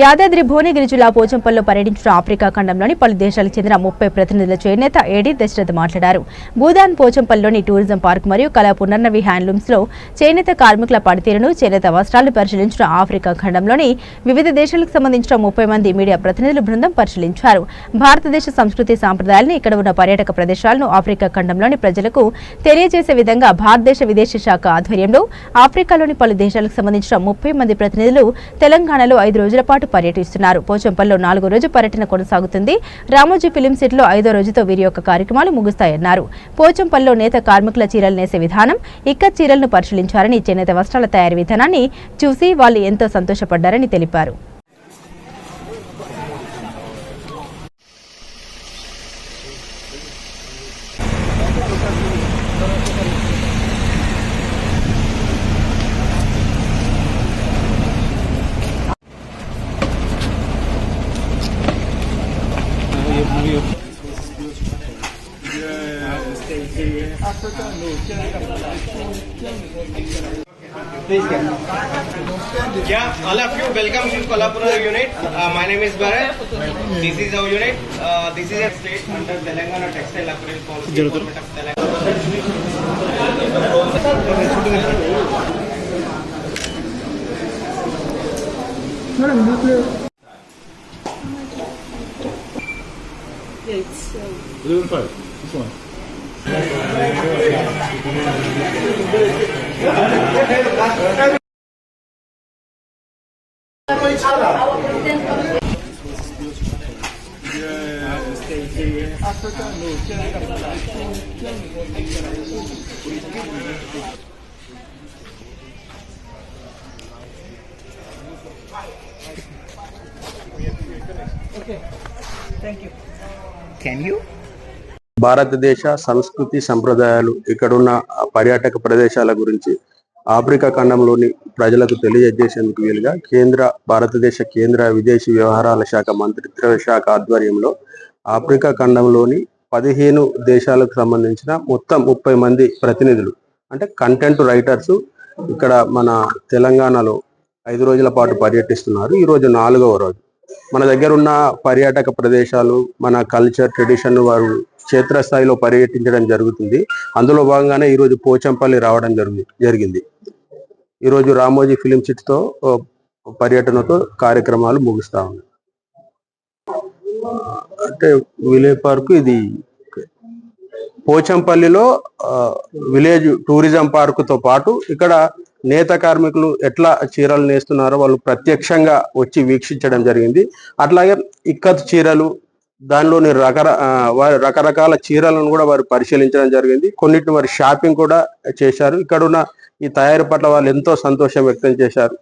యాదాద్రి భువనగిరి జిల్లా పోచంపల్లిలో పర్యటించిన ఆఫ్రికా ఖండంలోని పలు దేశాలకు చెందిన ముప్పై ప్రతినిధుల చేనేత ఏడీ దశరథ్ మాట్లాడారు. భూదాన్ పోచంపల్లిలోని టూరిజం పార్క్ మరియు కళా పునర్నవి హ్యాండ్లూమ్స్లో చేనేత కార్మికుల పనితీరును చేనేత వస్త్రాలను పరిశీలించిన ఆఫ్రికా ఖండంలోని వివిధ దేశాలకు సంబంధించిన ముప్పై మంది మీడియా ప్రతినిధుల బృందం పరిశీలించారు. భారతదేశ సంస్కృతి సాంప్రదాయాలను ఇక్కడ ఉన్న పర్యాటక ప్రదేశాలను ఆఫ్రికా ఖండంలోని ప్రజలకు తెలియజేసే విధంగా భారతదేశ విదేశీ శాఖ ఆధ్వర్యంలో ఆఫ్రికాలోని పలు దేశాలకు సంబంధించిన ముప్పై మంది ప్రతినిధులు తెలంగాణలో ఐదు రోజుల పాటు పర్యటిస్తున్నారు. పోచంపల్లిలో నాలుగో రోజు పర్యటన కొనసాగుతుంది. రామోజీ ఫిలిం సిటీలో ఐదో రోజుతో వీరి యొక్క కార్యక్రమాలు ముగుస్తాయన్నారు. పోచంపల్లిలో నేత కార్మికుల చీరలు నేసే విధానం ఇక్క చీరలను పరిశీలించారని చేనేత వస్త్రాల తయారీ విధానాన్ని చూసి వాళ్ళు ఎంతో సంతోషపడ్డారని తెలిపారు. Yeah, all of you, welcome to Kolhapura unit. Uh, my name is Bharat. This is our unit. Uh, this is a state under Telangana Textile Apparel Policy. Government of Telangana. Yeah, it's. Uh, This one. Okay. Thank you. భారతదేశ సంస్కృతి సంప్రదాయాలు ఇక్కడున్న పర్యాటక ప్రదేశాల గురించి Africa ఖండంలోని ప్రజలకు తెలియజేసేందుకు వీలుగా కేంద్ర భారతదేశ కేంద్ర విదేశీ వ్యవహారాల శాఖ మంత్రిత్వ శాఖ ఆధ్వర్యంలో ఆఫ్రికా ఖండంలోని పదిహేను దేశాలకు సంబంధించిన మొత్తం ముప్పై మంది ప్రతినిధులు అంటే కంటెంట్ రైటర్స్ ఇక్కడ మన తెలంగాణలో ఐదు రోజుల పాటు పర్యటిస్తున్నారు. ఈ రోజు నాలుగవ రోజు. మన దగ్గర ఉన్న పర్యాటక ప్రదేశాలు మన కల్చర్ ట్రెడిషన్ వారు క్షేత్రస్థాయిలో పర్యటించడం జరుగుతుంది. అందులో భాగంగానే ఈరోజు పోచంపల్లి రావడం జరుగు జరిగింది. ఈరోజు రామోజీ ఫిలిం సిటీతో పర్యటనతో కార్యక్రమాలు ముగుస్తా ఉన్నాయి. అంటే విలేజ్ పార్క్ ఇది పోచంపల్లిలో విలేజ్ టూరిజం పార్కుతో పాటు ఇక్కడ నేత కార్మికులు ఎట్లా చీరలు నేస్తున్నారో వాళ్ళు ప్రత్యక్షంగా వచ్చి వీక్షించడం జరిగింది. అట్లాగే ఇక్కత్ చీరలు దానిలోని రకర వారి రకరకాల చీరలను కూడా వారు పరిశీలించడం జరిగింది. కొన్నిటిని వారి షాపింగ్ కూడా చేశారు. ఇక్కడున్న ఈ తయారీ పట్ల వాళ్ళు ఎంతో సంతోషం వ్యక్తం చేశారు.